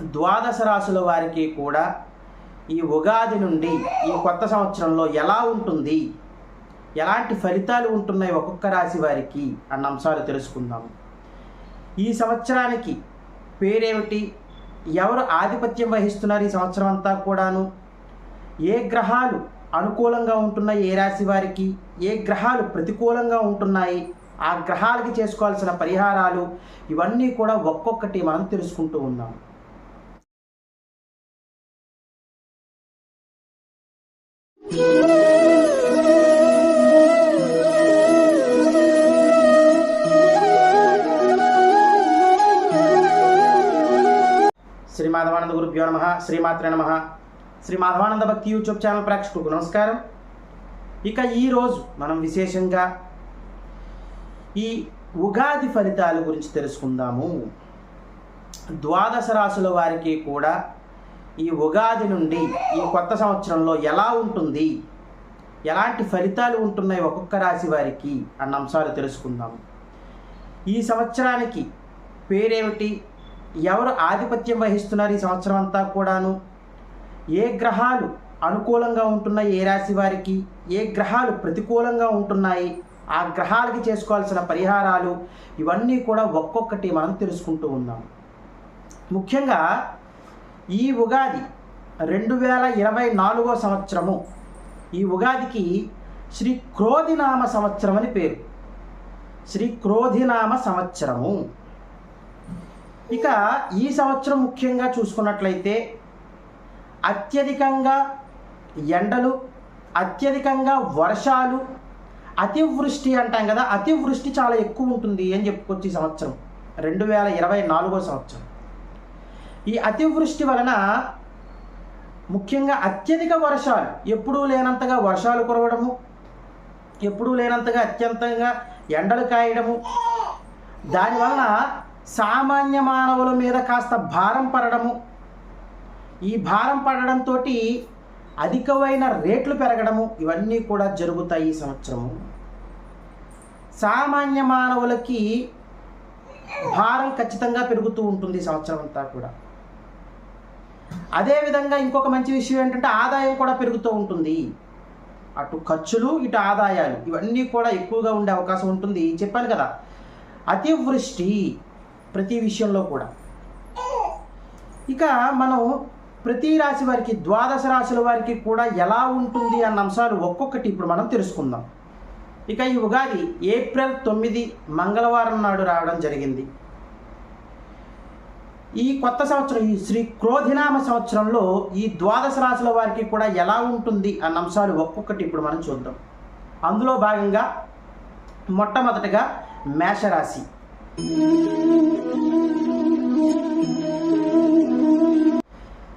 ద్వాదశ రాశుల వారికి కూడా ఈ ఉగాది నుండి ఈ కొత్త సంవత్సరంలో ఎలా ఉంటుంది? ఎలాంటి ఫలితాలు ఉంటున్నాయి ఒక్కొక్క రాశి వారికి అన్న అంశాలు తెలుసుకుందాము. ఈ సంవత్సరానికి పేరేమిటి? ఎవరు ఆధిపత్యం వహిస్తున్నారు ఈ సంవత్సరం అంతా కూడాను? ఏ గ్రహాలు అనుకూలంగా ఉంటున్నాయి ఏ రాశి వారికి? ఏ గ్రహాలు ప్రతికూలంగా ఉంటున్నాయి? ఆ గ్రహాలకి చేసుకోవాల్సిన పరిహారాలు ఇవన్నీ కూడా ఒక్కొక్కటి మనం తెలుసుకుంటూ ఉన్నాము. శ్రీ మాధవానంద గురుభ్యో నమ శ్రీమాత్రే నమ. శ్రీ మాధవానంద భక్తి యూట్యూబ్ ఛానల్ ప్రేక్షకులకు నమస్కారం. ఇక ఈరోజు మనం విశేషంగా ఈ ఉగాది ఫలితాల గురించి తెలుసుకుందాము. ద్వాదశ రాశుల వారికి కూడా ఈ ఉగాది నుండి ఈ కొత్త సంవత్సరంలో ఎలా ఉంటుంది? ఎలాంటి ఫలితాలు ఉంటున్నాయి ఒక్కొక్క రాశి వారికి అన్న అంశాలు తెలుసుకుందాము ఈ సంవత్సరానికి పేరేమిటి? ఎవరు ఆధిపత్యం వహిస్తున్నారు ఈ సంవత్సరం అంతా కూడాను? ఏ గ్రహాలు అనుకూలంగా ఉంటున్నాయి ఏ రాశి వారికి? ఏ గ్రహాలు ప్రతికూలంగా ఉంటున్నాయి? ఆ గ్రహాలకి చేసుకోవాల్సిన పరిహారాలు ఇవన్నీ కూడా ఒక్కొక్కటి మనం తెలుసుకుంటూ ఉన్నాం ముఖ్యంగా ఈ ఉగాది రెండు వేల ఇరవై నాలుగో సంవత్సరము. ఈ ఉగాదికి శ్రీ క్రోధినామ సంవత్సరం అని పేరు. శ్రీ క్రోధినామ సంవత్సరము. ఇక ఈ సంవత్సరం ముఖ్యంగా చూసుకున్నట్లయితే అత్యధికంగా ఎండలు అత్యధికంగా వర్షాలు అతివృష్టి అంటాం కదా అతివృష్టి చాలా ఎక్కువ ఉంటుంది అని చెప్పుకొచ్చి ఈ సంవత్సరం. రెండు వేల ఇరవై నాలుగో సంవత్సరం. ఈ అతివృష్టి వలన ముఖ్యంగా అత్యధిక వర్షాలు ఎప్పుడూ లేనంతగా వర్షాలు కురవడము ఎప్పుడూ లేనంతగా అత్యంతంగా ఎండలు కాయడము. దానివలన సామాన్య మానవుల మీద కాస్త భారం పడడము. ఈ భారం పడడంతో అధికమైన రేట్లు పెరగడము. ఇవన్నీ కూడా జరుగుతాయి ఈ సంవత్సరము. సామాన్య మానవులకి భారం ఖచ్చితంగా పెరుగుతూ ఉంటుంది సంవత్సరం అంతా కూడా. అదేవిధంగా ఇంకొక మంచి విషయం ఏంటంటే ఆదాయం కూడా పెరుగుతూ ఉంటుంది. అటు ఖర్చులు ఇటు ఆదాయాలు ఇవన్నీ కూడా ఎక్కువగా ఉండే అవకాశం ఉంటుంది. చెప్పాను కదా అతివృష్టి ప్రతి విషయంలో కూడా. ఇక మనం ప్రతి రాశి వారికి ద్వాదశ రాశుల వారికి కూడా ఎలా ఉంటుంది అన్న అంశాలు ఒక్కొక్కటి ఇప్పుడు మనం తెలుసుకుందాం. ఇక ఈ ఉగాది ఏప్రిల్ తొమ్మిది మంగళవారం నాడు రావడం జరిగింది. ఈ కొత్త సంవత్సరం ఈ శ్రీ క్రోధినామ సంవత్సరంలో ఈ ద్వాదశ రాశుల వారికి కూడా ఎలా ఉంటుంది అన్న అంశాలు ఒక్కొక్కటి ఇప్పుడు మనం చూద్దాం. అందులో భాగంగా మొట్టమొదటగా మేషరాశి.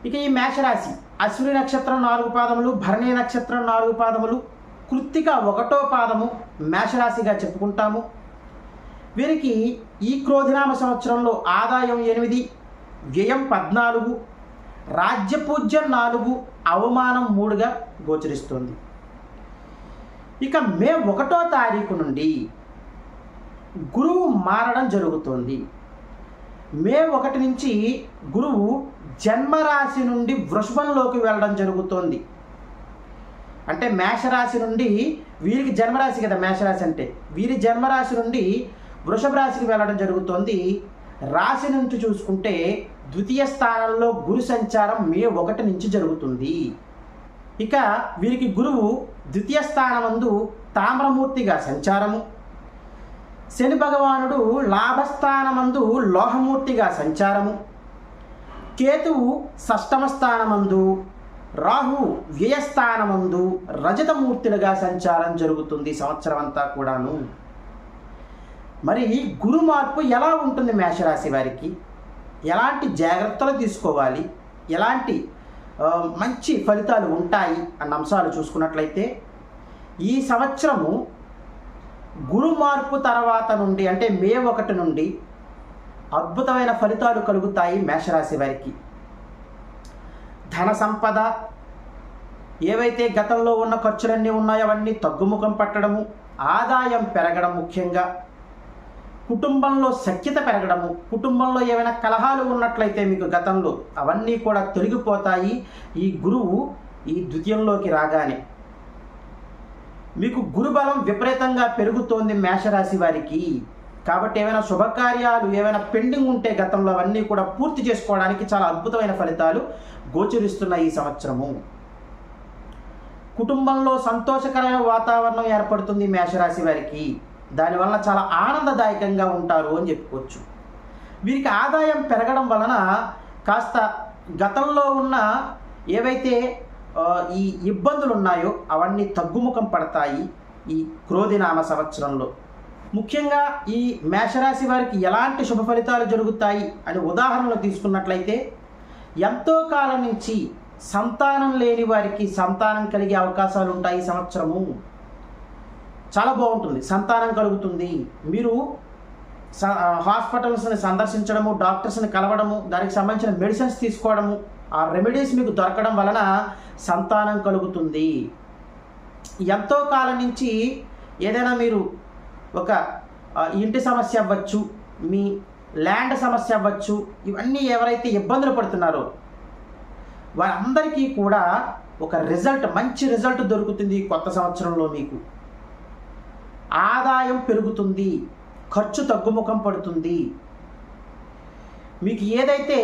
ఇక ఈ మేషరాశి అశ్విని నక్షత్రం నాలుగు పాదములు భరణి నక్షత్రం నాలుగు పాదములు కృత్తిక ఒకటో పాదము మేషరాశిగా చెప్పుకుంటాము. వీరికి ఈ క్రోధినామ సంవత్సరంలో ఆదాయం ఎనిమిది వ్యయం పద్నాలుగు రాజ్యపూజ్యం నాలుగు అవమానం మూడుగా గోచరిస్తుంది. ఇక మే ఒకటో తారీఖు నుండి గురువు మారడం జరుగుతోంది. మే ఒకటి నుంచి గురువు జన్మరాశి నుండి వృషభంలోకి వెళ్ళడం జరుగుతోంది. అంటే మేషరాశి నుండి వీరికి జన్మరాశి కదా మేషరాశి అంటే. వీరి జన్మరాశి నుండి వృషభ రాశికి వెళ్ళడం జరుగుతోంది. రాశి నుంచి చూసుకుంటే ద్వితీయ స్థానంలో గురు సంచారం మే ఒకటి నుంచి జరుగుతుంది. ఇక వీరికి గురువు ద్వితీయ స్థానమందు తామ్రమూర్తిగా సంచారము. శని భగవానుడు లాభస్థానమందు లోహమూర్తిగా సంచారము. కేతువు షష్టమ స్థానమందు రాహు వ్యయస్థానమందు రజతమూర్తులుగా సంచారం జరుగుతుంది సంవత్సరం అంతా కూడాను. మరి గురు మార్పు ఎలా ఉంటుంది మేషరాశి వారికి? ఎలాంటి జాగ్రత్తలు తీసుకోవాలి? ఎలాంటి మంచి ఫలితాలు ఉంటాయి అన్న అంశాలు చూసుకున్నట్లయితే ఈ సంవత్సరము గురు మార్పు తర్వాత నుండి అంటే మే ఒకటి నుండి అద్భుతమైన ఫలితాలు కలుగుతాయి మేషరాశి వారికి. ధన సంపద ఏవైతే గతంలో ఉన్న ఖర్చులన్నీ ఉన్నాయో అవన్నీ తగ్గుముఖం పట్టడము ఆదాయం పెరగడం ముఖ్యంగా కుటుంబంలో సఖ్యత పెరగడము కుటుంబంలో ఏమైనా కలహాలు ఉన్నట్లయితే మీకు గతంలో అవన్నీ కూడా తొలగిపోతాయి. ఈ గురువు ఈ ద్వితీయంలోకి రాగానే మీకు గురుబలం విపరీతంగా పెరుగుతోంది మేషరాశి వారికి. కాబట్టి ఏమైనా శుభకార్యాలు ఏమైనా పెండింగ్ ఉంటే గతంలో అవన్నీ కూడా పూర్తి చేసుకోవడానికి చాలా అద్భుతమైన ఫలితాలు గోచరిస్తున్నాయి ఈ సంవత్సరము. కుటుంబంలో సంతోషకరమైన వాతావరణం ఏర్పడుతుంది మేషరాశి వారికి. దానివల్ల చాలా ఆనందదాయకంగా ఉంటారు అని చెప్పుకోవచ్చు. వీరికి ఆదాయం పెరగడం వలన కాస్త గతంలో ఉన్న ఏవైతే ఈ ఇబ్బందులు ఉన్నాయో అవన్నీ తగ్గుముఖం పడతాయి ఈ క్రోధినామ సంవత్సరంలో. ముఖ్యంగా ఈ మేషరాశి వారికి ఎలాంటి శుభ ఫలితాలు జరుగుతాయి అని ఉదాహరణలు తీసుకున్నట్లయితే ఎంతో కాలం నుంచి సంతానం లేని వారికి సంతానం కలిగే అవకాశాలు ఉంటాయి సంవత్సరము. చాలా బాగుంటుంది. సంతానం కలుగుతుంది. మీరు స- హాస్పిటల్స్ని సందర్శించడము డాక్టర్స్ని కలవడము దానికి సంబంధించిన మెడిసిన్స్ తీసుకోవడము ఆ రెమెడీస్ మీకు దొరకడం వలన సంతానం కలుగుతుంది. ఎంతో కాలం నుంచి ఏదైనా మీరు ఒక ఇంటి సమస్య అవ్వచ్చు మీ ల్యాండ్ సమస్య అవ్వచ్చు ఇవన్నీ ఎవరైతే ఇబ్బందులు పడుతున్నారో వారందరికీ కూడా ఒక రిజల్ట్ మంచి రిజల్ట్ దొరుకుతుంది కొత్త సంవత్సరంలో మీకు. ఆదాయం పెరుగుతుంది ఖర్చు తగ్గుముఖం పడుతుంది. మీకు ఏదైతే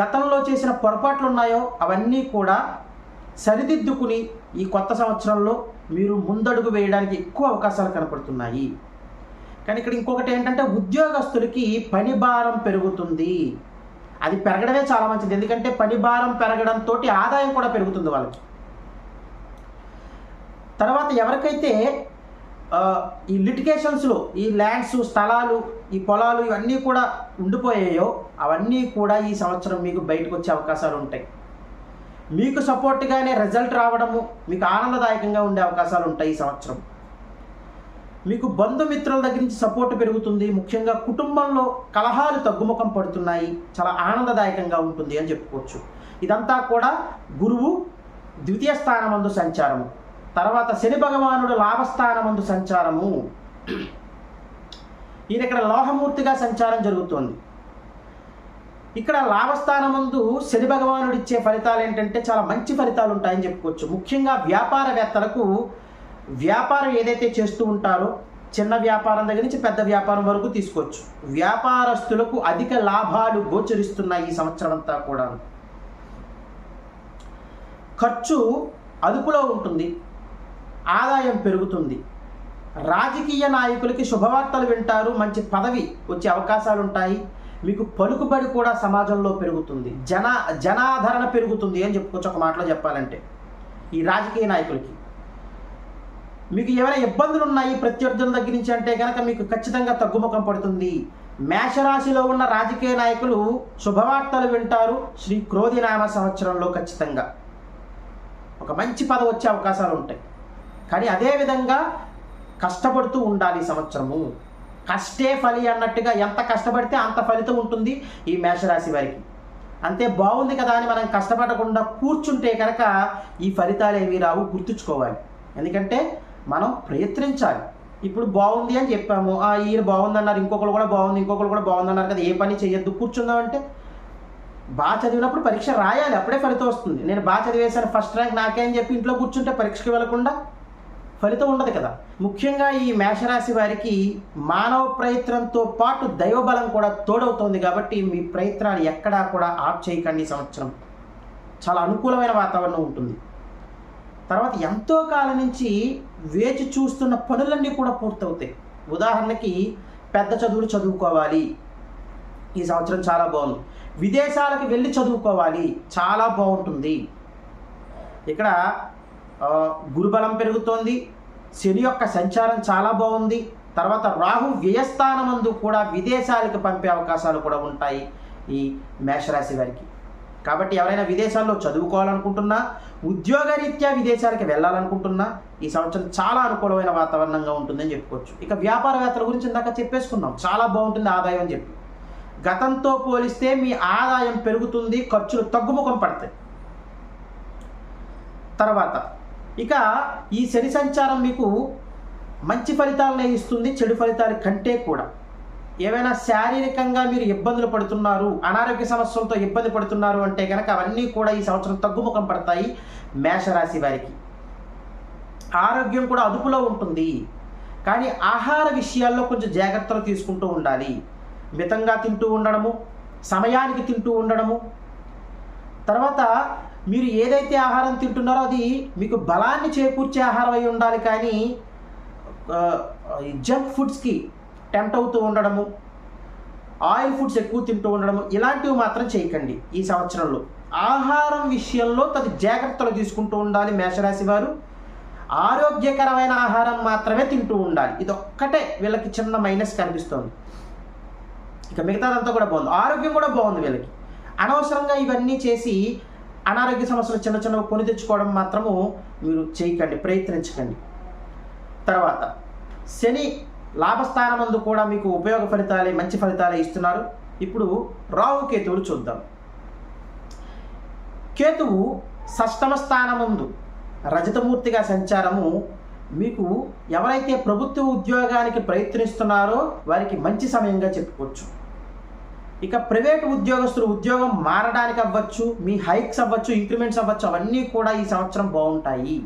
గతంలో చేసిన పొరపాట్లు ఉన్నాయో అవన్నీ కూడా సరిదిద్దుకుని ఈ కొత్త సంవత్సరంలో మీరు ముందడుగు వేయడానికి ఎక్కువ అవకాశాలు కనపడుతున్నాయి. కానీ ఇక్కడ ఇంకొకటి ఏంటంటే ఉద్యోగస్తులకి పని భారం పెరుగుతుంది. అది పెరగడమే చాలా మంచిది. ఎందుకంటే పని భారం పెరగడంతో ఆదాయం కూడా పెరుగుతుంది వాళ్ళకి. తర్వాత ఎవరికైతే ఈ లిటికేషన్స్లో ఈ ల్యాండ్స్ స్థలాలు ఈ పొలాలు ఇవన్నీ కూడా ఉండిపోయాయో అవన్నీ కూడా ఈ సంవత్సరం మీకు బయటకు వచ్చే అవకాశాలు ఉంటాయి. మీకు సపోర్ట్గానే రిజల్ట్ రావడము మీకు ఆనందదాయకంగా ఉండే అవకాశాలు ఉంటాయి ఈ సంవత్సరం. మీకు బంధుమిత్రుల దగ్గర నుంచి సపోర్ట్ పెరుగుతుంది ముఖ్యంగా కుటుంబంలో కలహాలు తగ్గుముఖం పడుతున్నాయి చాలా ఆనందదాయకంగా ఉంటుంది అని చెప్పుకోవచ్చు. ఇదంతా కూడా గురువు ద్వితీయ స్థానమందు సంచారము. తర్వాత శని భగవానుడు లాభస్థానమందు సంచారము. ఈయన ఇక్కడ లోహమూర్తిగా సంచారం జరుగుతోంది. ఇక్కడ లాభస్థానమందు శని భగవానుడు ఇచ్చే ఫలితాలు ఏంటంటే చాలా మంచి ఫలితాలు ఉంటాయని చెప్పుకోవచ్చు. ముఖ్యంగా వ్యాపారవేత్తలకు వ్యాపారం ఏదైతే చేస్తూ ఉంటారో చిన్న వ్యాపారం దగ్గర నుంచి పెద్ద వ్యాపారం వరకు తీసుకోవచ్చు. వ్యాపారస్తులకు అధిక లాభాలు గోచరిస్తున్నాయి ఈ సంవత్సరం అంతా కూడా ఖర్చు అదుపులో ఉంటుంది. ఆదాయం పెరుగుతుంది. రాజకీయ నాయకులకి శుభవార్తలు వింటారు మంచి పదవి వచ్చే అవకాశాలు ఉంటాయి మీకు పలుకుబడి కూడా సమాజంలో పెరుగుతుంది. జన జనాదరణ పెరుగుతుంది అని చెప్పుకోవచ్చు ఒక మాటలో చెప్పాలంటే. ఈ రాజకీయ నాయకులకి. మీకు ఏమైనా ఇబ్బందులు ఉన్నాయి ప్రత్యర్థుల దగ్గర నుంచి అంటే కనుక మీకు ఖచ్చితంగా తగ్గుముఖం పడుతుంది. మేషరాశిలో ఉన్న రాజకీయ నాయకులు శుభవార్తలు వింటారు శ్రీ క్రోధినామ సంవత్సరంలో ఖచ్చితంగా. ఒక మంచి పదవి వచ్చే అవకాశాలు ఉంటాయి కానీ అదేవిధంగా కష్టపడుతూ ఉండాలి సంవత్సరము. కష్టే ఫలి అన్నట్టుగా ఎంత కష్టపడితే అంత ఫలితం ఉంటుంది ఈ మేషరాశి వారికి. అంతే బాగుంది కదా అని మనం కష్టపడకుండా కూర్చుంటే కనుక ఈ ఫలితాలు ఏమీ రావు గుర్తుంచుకోవాలి. ఎందుకంటే మనం ప్రయత్నించాలి. ఇప్పుడు బాగుంది అని చెప్పాము. ఆ ఈయన బాగుందన్నారు ఇంకొకరు కూడా బాగుంది ఇంకొకరు కూడా బాగుందన్నారు కదా ఏ పని చేయొద్దు కూర్చుందామంటే బాగా చదివినప్పుడు పరీక్ష రాయాలి అప్పుడే ఫలితం వస్తుంది. నేను బాగా చదివేశాను ఫస్ట్ ర్యాంక్ నాకే అని చెప్పి ఇంట్లో కూర్చుంటే పరీక్షకి వెళ్ళకుండా ఫలితం ఉండదు కదా. ముఖ్యంగా ఈ మేషరాశి వారికి మానవ ప్రయత్నంతో పాటు దైవబలం కూడా తోడవుతోంది కాబట్టి మీ ప్రయత్నాలు ఎక్కడా కూడా ఆప్ చేయకండి ఈ సంవత్సరం. చాలా అనుకూలమైన వాతావరణం ఉంటుంది. తర్వాత ఎంతో కాలం నుంచి వేచి చూస్తున్న పనులన్నీ కూడా పూర్తవుతాయి. ఉదాహరణకి పెద్ద చదువులు చదువుకోవాలి. ఈ సంవత్సరం చాలా బాగుంది. విదేశాలకు వెళ్ళి చదువుకోవాలి. చాలా బాగుంటుంది. ఇక్కడ గురుబలం పెరుగుతోంది. శని యొక్క సంచారం చాలా బాగుంది. తర్వాత రాహు వ్యయస్థానమందు కూడా విదేశాలకు పంపే అవకాశాలు కూడా ఉంటాయి ఈ మేషరాశి వారికి. కాబట్టి ఎవరైనా విదేశాల్లో చదువుకోవాలనుకుంటున్నా ఉద్యోగరీత్యా విదేశాలకు వెళ్ళాలనుకుంటున్నా ఈ సంవత్సరం చాలా అనుకూలమైన వాతావరణంగా ఉంటుందని చెప్పుకోవచ్చు. ఇక వ్యాపారవేత్తల గురించి ఇందాక చెప్పేసుకున్నాం. చాలా బాగుంటుంది ఆదాయం అని చెప్పి. గతంతో పోలిస్తే మీ ఆదాయం పెరుగుతుంది ఖర్చులు తగ్గుముఖం పడతాయి. తర్వాత ఇక ఈ శని సంచారం మీకు మంచి ఫలితాలనే ఇస్తుంది చెడు ఫలితాల కంటే కూడా. ఏవైనా శారీరకంగా మీరు ఇబ్బందులు పడుతున్నారు అనారోగ్య సమస్యలతో ఇబ్బంది పడుతున్నారు అంటే కనుక అవన్నీ కూడా ఈ సంవత్సరం తగ్గుముఖం పడతాయి మేషరాశి వారికి. ఆరోగ్యం కూడా అదుపులో ఉంటుంది. కానీ ఆహార విషయాల్లో కొంచెం జాగ్రత్తలు తీసుకుంటూ ఉండాలి. మితంగా తింటూ ఉండడము సమయానికి తింటూ ఉండడము. తర్వాత మీరు ఏదైతే ఆహారం తింటున్నారో అది మీకు బలాన్ని చేకూర్చే ఆహారం అయి ఉండాలి కానీ జంక్ ఫుడ్స్కి టెంప్ట్ అవుతూ ఉండడము ఆయిల్ ఫుడ్స్ ఎక్కువ తింటూ ఉండడము ఇలాంటివి మాత్రం చేయకండి ఈ సంవత్సరంలో. ఆహారం విషయంలో తది జాగ్రత్తలు తీసుకుంటూ ఉండాలి మేషరాశి వారు. ఆరోగ్యకరమైన ఆహారం మాత్రమే తింటూ ఉండాలి. ఇది ఒక్కటే వీళ్ళకి చిన్న మైనస్ కనిపిస్తోంది. ఇక మిగతాదంతా కూడా బాగుంది. ఆరోగ్యం కూడా బాగుంది వీళ్ళకి. అనవసరంగా ఇవన్నీ చేసి అనారోగ్య సమస్యలు చిన్న చిన్నవి కొని తెచ్చుకోవడం మాత్రము మీరు చేయకండి ప్రయత్నించకండి. తర్వాత శని లాభస్థానమందు కూడా మీకు ఉపయోగ ఫలితాలే మంచి ఫలితాలే ఇస్తున్నారు. ఇప్పుడు రాహుకేతువులు చూద్దాం. కేతువు షష్టమ స్థానముందు రజతమూర్తిగా సంచారము మీకు ఎవరైతే ప్రభుత్వ ఉద్యోగానికి ప్రయత్నిస్తున్నారో వారికి మంచి సమయంగా చెప్పుకోవచ్చు. ఇక ప్రైవేట్ ఉద్యోగస్తులు ఉద్యోగం మారడానికి అవ్వచ్చు మీ హైక్స్ అవ్వచ్చు ఇంక్రిమెంట్స్ అవ్వచ్చు అవన్నీ కూడా ఈ సంవత్సరం బాగుంటాయి.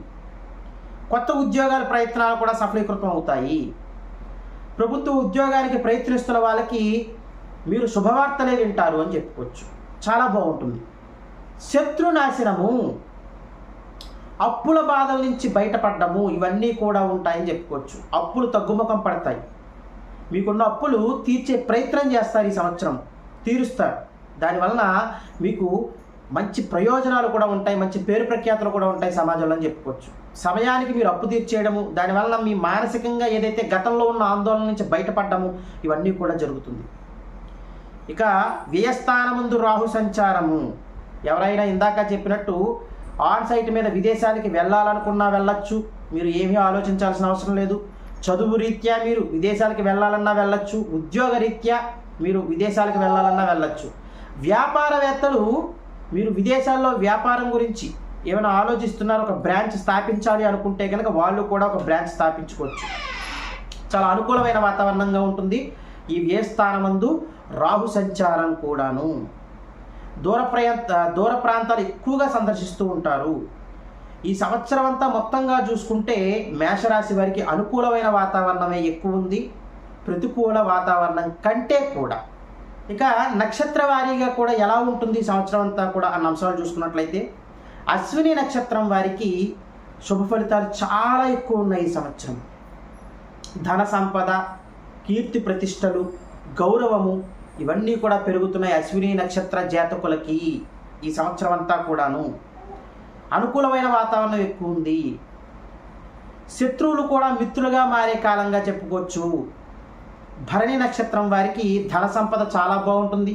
కొత్త ఉద్యోగాల ప్రయత్నాలు కూడా సఫలీకృతం అవుతాయి. ప్రభుత్వ ఉద్యోగానికి ప్రయత్నిస్తున్న వాళ్ళకి మీరు శుభవార్తలే వింటారు అని చెప్పుకోవచ్చు. చాలా బాగుంటుంది. శత్రునాశనము అప్పుల బాధల నుంచి బయటపడ్డము ఇవన్నీ కూడా ఉంటాయని చెప్పుకోవచ్చు. అప్పులు తగ్గుముఖం పడతాయి. మీకున్న అప్పులు తీర్చే ప్రయత్నం చేస్తారు ఈ సంవత్సరం. తీరుస్తారు. దానివలన మీకు మంచి ప్రయోజనాలు కూడా ఉంటాయి మంచి పేరు ప్రఖ్యాతులు కూడా ఉంటాయి సమాజంలో అని చెప్పుకోవచ్చు. సమయానికి మీరు అప్పు తీర్చేయడము దానివల్ల మీ మానసికంగా ఏదైతే గతంలో ఉన్న ఆందోళన నుంచి బయటపడ్డము ఇవన్నీ కూడా జరుగుతుంది. ఇక వ్యయస్థానముందు రాహు సంచారము. ఎవరైనా ఇందాక చెప్పినట్టు ఆన్ సైట్ మీద విదేశాలకి వెళ్ళాలనుకున్నా వెళ్ళొచ్చు మీరు ఏమీ ఆలోచించాల్సిన అవసరం లేదు. చదువు రీత్యా మీరు విదేశాలకు వెళ్ళాలన్నా వెళ్ళొచ్చు ఉద్యోగ రీత్యా మీరు విదేశాలకు వెళ్ళాలన్నా వెళ్ళచ్చు. వ్యాపారవేత్తలు మీరు విదేశాల్లో వ్యాపారం గురించి ఏమైనా ఆలోచిస్తున్నారు? ఒక బ్రాంచ్ స్థాపించాలి అనుకుంటే కనుక వాళ్ళు కూడా ఒక బ్రాంచ్ స్థాపించుకోవచ్చు. చాలా అనుకూలమైన వాతావరణంగా ఉంటుంది. ఈ వ్యయస్థానమందు రాహు సంచారం కూడాను. దూర ప్రయాంత దూర ప్రాంతాలు ఎక్కువగా సందర్శిస్తూ ఉంటారు. ఈ సంవత్సరం అంతా మొత్తంగా చూసుకుంటే మేషరాశి వారికి అనుకూలమైన వాతావరణమే ఎక్కువ ఉంది. ప్రతికూల వాతావరణం కంటే కూడా. ఇక నక్షత్ర వారీగా కూడా ఎలా ఉంటుంది సంవత్సరం అంతా కూడా అన్న అంశాలు చూసుకున్నట్లయితే అశ్విని నక్షత్రం వారికి శుభ ఫలితాలు చాలా ఎక్కువ ఉన్నాయి ఈ సంవత్సరం. ధన సంపద కీర్తి ప్రతిష్టలు గౌరవము ఇవన్నీ కూడా పెరుగుతున్నాయి అశ్విని నక్షత్ర జాతకులకి ఈ సంవత్సరం అంతా కూడాను. అనుకూలమైన వాతావరణం ఎక్కువ ఉంది. శత్రువులు కూడా మిత్రులుగా మారే కాలంగా చెప్పుకోవచ్చు. భరణి నక్షత్రం వారికి ధన సంపద చాలా బాగుంటుంది.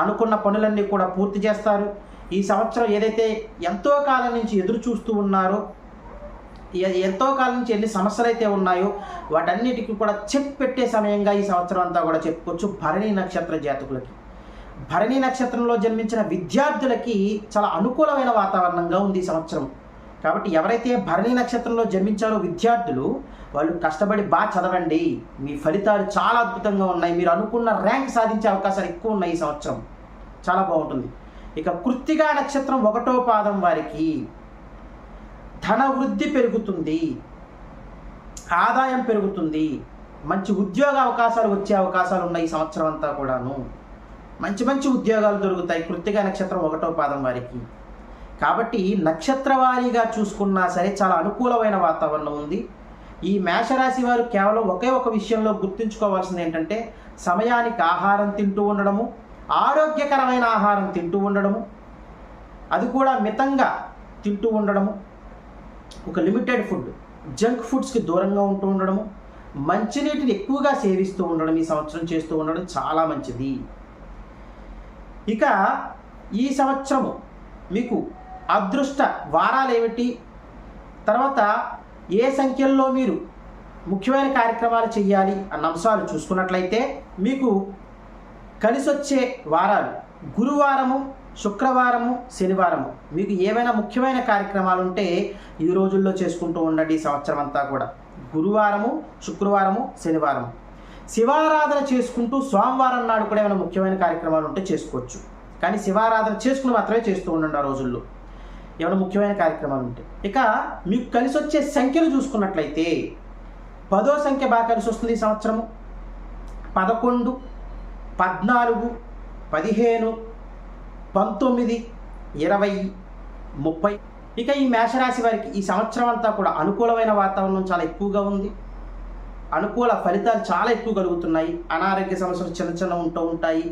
అనుకున్న పనులన్నీ కూడా పూర్తి చేస్తారు. ఈ సంవత్సరం ఏదైతే ఎంతో కాలం నుంచి ఎదురు చూస్తూ ఉన్నారో ఎంతో కాలం నుంచి ఎన్ని సమస్యలు అయితే ఉన్నాయో వాటన్నిటికీ కూడా చెక్ పెట్టే సమయంగా ఈ సంవత్సరం అంతా కూడా చెప్పుకోవచ్చు భరణి నక్షత్ర జాతకులకి. భరణి నక్షత్రంలో జన్మించిన విద్యార్థులకి చాలా అనుకూలమైన వాతావరణంగా ఉంది ఈ సంవత్సరం. కాబట్టి ఎవరైతే భరణి నక్షత్రంలో జన్మించారో విద్యార్థులు వాళ్ళు కష్టపడి బాగా చదవండి. మీ ఫలితాలు చాలా అద్భుతంగా ఉన్నాయి. మీరు అనుకున్న ర్యాంక్ సాధించే అవకాశాలు ఎక్కువ ఉన్నాయి ఈ సంవత్సరం. చాలా బాగుంటుంది. ఇక కృత్తిగా నక్షత్రం ఒకటో పాదం వారికి ధన వృద్ధి పెరుగుతుంది. ఆదాయం పెరుగుతుంది. మంచి ఉద్యోగ అవకాశాలు వచ్చే అవకాశాలు ఉన్నాయి ఈ సంవత్సరం అంతా కూడాను. మంచి మంచి ఉద్యోగాలు దొరుకుతాయి కృత్తిగా నక్షత్రం ఒకటో పాదం వారికి. కాబట్టి నక్షత్ర వారీగా చూసుకున్నా సరే చాలా అనుకూలమైన వాతావరణం ఉంది. ఈ మేషరాశి వారు కేవలం ఒకే ఒక విషయంలో గుర్తుంచుకోవాల్సింది ఏంటంటే సమయానికి ఆహారం తింటూ ఉండడము ఆరోగ్యకరమైన ఆహారం తింటూ ఉండడము అది కూడా మితంగా తింటూ ఉండడము ఒక లిమిటెడ్ ఫుడ్ జంక్ ఫుడ్స్కి దూరంగా ఉంటూ ఉండడము మంచినీటిని ఎక్కువగా సేవిస్తూ ఉండడం ఈ సంవత్సరం చేస్తూ ఉండడం చాలా మంచిది. ఇక ఈ సంవత్సరము మీకు అదృష్ట వారాలు ఏమిటి తర్వాత ఏ సంఖ్యల్లో మీరు ముఖ్యమైన కార్యక్రమాలు చేయాలి అన్న అంశాలు చూసుకున్నట్లయితే మీకు కలిసొచ్చే వారాలు గురువారము శుక్రవారము శనివారము. మీకు ఏమైనా ముఖ్యమైన కార్యక్రమాలు ఉంటే ఈ రోజుల్లో చేసుకుంటూ ఉండండి సంవత్సరం అంతా కూడా. గురువారము శుక్రవారము శనివారము. శివారాధన చేసుకుంటూ సోమవారం నాడు కూడా ఏమైనా ముఖ్యమైన కార్యక్రమాలు ఉంటే చేసుకోవచ్చు. కానీ శివారాధన చేసుకుని మాత్రమే చేస్తూ ఉండండి ఆ రోజుల్లో. ఏమైనా ముఖ్యమైన కార్యక్రమాలు ఉంటే. ఇక మీకు కలిసి వచ్చే సంఖ్యలు చూసుకున్నట్లయితే పదో సంఖ్య బాగా కలిసి వస్తుంది ఈ సంవత్సరము. పదకొండు పద్నాలుగు పదిహేను పంతొమ్మిది ఇరవై ముప్పై. ఇక ఈ మేషరాశి వారికి ఈ సంవత్సరం అంతా కూడా అనుకూలమైన వాతావరణం చాలా ఎక్కువగా ఉంది. అనుకూల ఫలితాలు చాలా ఎక్కువ కలుగుతున్నాయి. అనారోగ్య సమస్యలు చిన్న చిన్న ఉంటూ ఉంటాయి.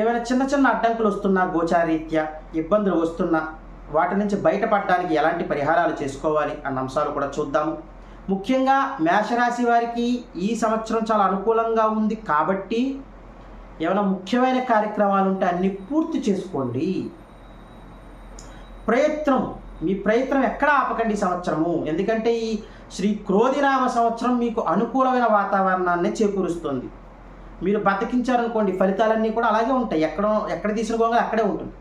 ఏమైనా చిన్న చిన్న అడ్డంకులు వస్తున్నా గోచారీత్యా ఇబ్బందులు వస్తున్నా వాటి నుంచి బయటపడడానికి ఎలాంటి పరిహారాలు చేసుకోవాలి అన్న అంశాలు కూడా చూద్దాము. ముఖ్యంగా మేషరాశి వారికి ఈ సంవత్సరం చాలా అనుకూలంగా ఉంది కాబట్టి ఏమైనా ముఖ్యమైన కార్యక్రమాలు ఉంటే అన్ని పూర్తి చేసుకోండి. ప్రయత్నం మీ ప్రయత్నం ఎక్కడ ఆపకండి సంవత్సరము? ఎందుకంటే ఈ శ్రీ క్రోధినామ సంవత్సరం మీకు అనుకూలమైన వాతావరణాన్ని చేకూరుస్తుంది. మీరు బతికించారనుకోండి ఫలితాలన్నీ కూడా అలాగే ఉంటాయి. ఎక్కడ ఎక్కడ తీసిన అక్కడే ఉంటుంది.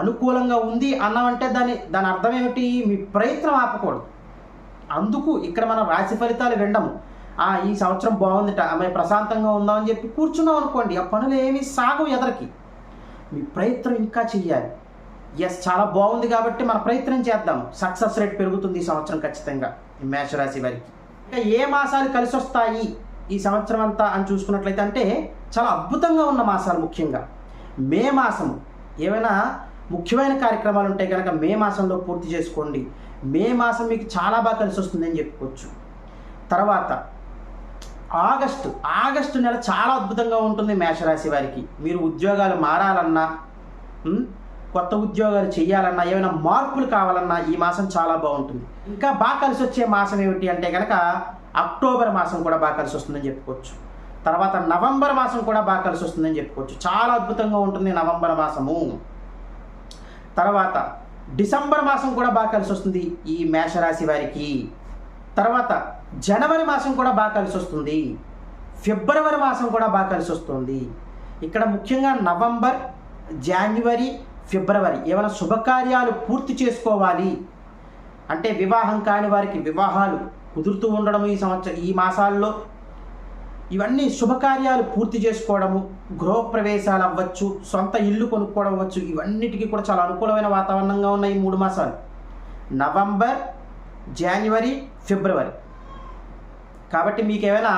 అనుకూలంగా ఉంది అన్నామంటే దాని దాని అర్థం ఏమిటి? మీ ప్రయత్నం ఆపకూడదు. అందుకు ఇక్కడ మనం రాశి ఫలితాలు వినడము. ఆ ఈ సంవత్సరం బాగుందిట ఆమె ప్రశాంతంగా ఉందామని చెప్పి కూర్చున్నాం అనుకోండి ఆ పనులు ఏమి సాగు ఎదరికి. మీ ప్రయత్నం ఇంకా చెయ్యాలి. ఎస్ చాలా బాగుంది కాబట్టి మన ప్రయత్నం చేద్దాం. సక్సెస్ రేట్ పెరుగుతుంది ఈ సంవత్సరం ఖచ్చితంగా ఈ మేషరాశి వారికి. ఇంకా ఏ మాసాలు కలిసి వస్తాయి ఈ సంవత్సరం అంతా అని చూసుకున్నట్లయితే అంటే చాలా అద్భుతంగా ఉన్న మాసాలు ముఖ్యంగా. మే మాసము ఏమైనా ముఖ్యమైన కార్యక్రమాలు ఉంటాయి కనుక మే మాసంలో పూర్తి చేసుకోండి. మే మాసం మీకు చాలా బాగా కలిసి వస్తుందని చెప్పుకోవచ్చు. తర్వాత ఆగస్టు ఆగస్టు నెల చాలా అద్భుతంగా ఉంటుంది మేషరాశి వారికి. మీరు ఉద్యోగాలు మారాలన్నా కొత్త ఉద్యోగాలు చేయాలన్నా ఏమైనా మార్పులు కావాలన్నా ఈ మాసం చాలా బాగుంటుంది. ఇంకా బాగా కలిసి వచ్చే మాసం ఏమిటి అంటే కనుక అక్టోబర్ మాసం కూడా బాగా కలిసి వస్తుందని చెప్పుకోవచ్చు. తర్వాత నవంబర్ మాసం కూడా బాగా కలిసి వస్తుందని చెప్పుకోవచ్చు. చాలా అద్భుతంగా ఉంటుంది నవంబర్ మాసము. తర్వాత డిసెంబర్ మాసం కూడా బాగా కలిసి వస్తుంది ఈ మేషరాశి వారికి. తర్వాత జనవరి మాసం కూడా బాగా కలిసి వస్తుంది ఫిబ్రవరి మాసం కూడా బాగా కలిసి వస్తుంది ఇక్కడ ముఖ్యంగా నవంబర్ జాన్యువరి ఫిబ్రవరి ఏమైనా శుభకార్యాలు పూర్తి చేసుకోవాలి. అంటే వివాహం కాని వారికి వివాహాలు కుదురుతూ ఉండడం ఈ సంవత్సరం ఈ మాసాల్లో. ఇవన్నీ శుభకార్యాలు పూర్తి చేసుకోవడము గృహప్రవేశాలు అవ్వచ్చు సొంత ఇల్లు కొనుక్కోవడం అవ్వచ్చు ఇవన్నిటికీ కూడా చాలా అనుకూలమైన వాతావరణంగా ఉన్నాయి ఈ మూడు మాసాలు. నవంబర్ జనవరి ఫిబ్రవరి. కాబట్టి మీకు ఏమైనా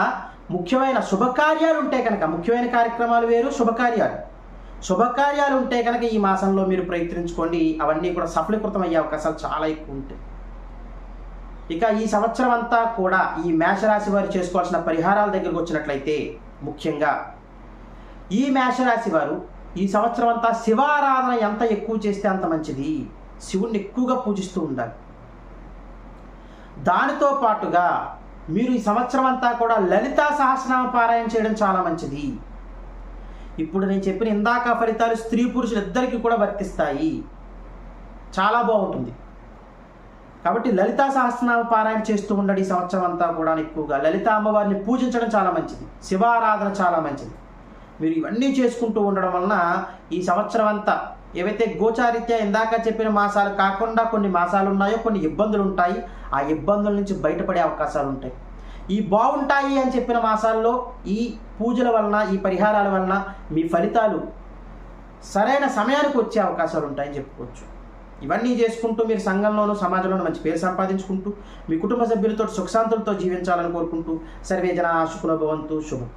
ముఖ్యమైన శుభకార్యాలు ఉంటే కనుక ముఖ్యమైన కార్యక్రమాలు వేరు శుభకార్యాలు. శుభకార్యాలు ఉంటే కనుక ఈ మాసంలో మీరు ప్రయత్నించుకోండి అవన్నీ కూడా సఫలీకృతం అయ్యే అవకాశాలు చాలా ఎక్కువ ఉంటాయి. ఇక ఈ సంవత్సరం అంతా కూడా ఈ మేషరాశి వారు చేసుకోవాల్సిన పరిహారాల దగ్గరకు వచ్చినట్లయితే ముఖ్యంగా ఈ మేషరాశి వారు ఈ సంవత్సరం అంతా శివారాధన ఎంత ఎక్కువ చేస్తే అంత మంచిది? శివుణ్ణి ఎక్కువగా పూజిస్తూ ఉండాలి. దానితో పాటుగా మీరు ఈ సంవత్సరం అంతా కూడా లలితా సహస్రనామ పారాయణ చేయడం చాలా మంచిది. ఇప్పుడు నేను చెప్పిన ఇందాక ఫలితాలు స్త్రీ పురుషులు ఇద్దరికి కూడా వర్తిస్తాయి. చాలా బాగుంటుంది. కాబట్టి లలితా సహస్రనామ పారాయణ చేస్తూ ఉండడు ఈ సంవత్సరం అంతా కూడా ఎక్కువగా. లలిత అమ్మవారిని పూజించడం చాలా మంచిది. శివారాధన చాలా మంచిది. మీరు ఇవన్నీ చేసుకుంటూ ఉండడం వలన ఈ సంవత్సరం అంతా ఏవైతే గోచారిత్యా ఇందాక చెప్పిన మాసాలు కాకుండా కొన్ని మాసాలు ఉన్నాయో కొన్ని ఇబ్బందులు ఉంటాయి. ఆ ఇబ్బందుల నుంచి బయటపడే అవకాశాలు ఉంటాయి. ఈ బాగుంటాయి అని చెప్పిన మాసాల్లో ఈ పూజల వలన ఈ పరిహారాల వలన మీ ఫలితాలు సరైన సమయానికి వచ్చే అవకాశాలు ఉంటాయని చెప్పుకోవచ్చు. ఇవన్నీ చేసుకుంటూ మీరు సంఘంలోనూ సమాజంలోనూ మంచి పేరు సంపాదించుకుంటూ మీ కుటుంబ సభ్యులతో సుఖశాంతులతో జీవించాలని కోరుకుంటూ సర్వే జన భవంతు శుభం.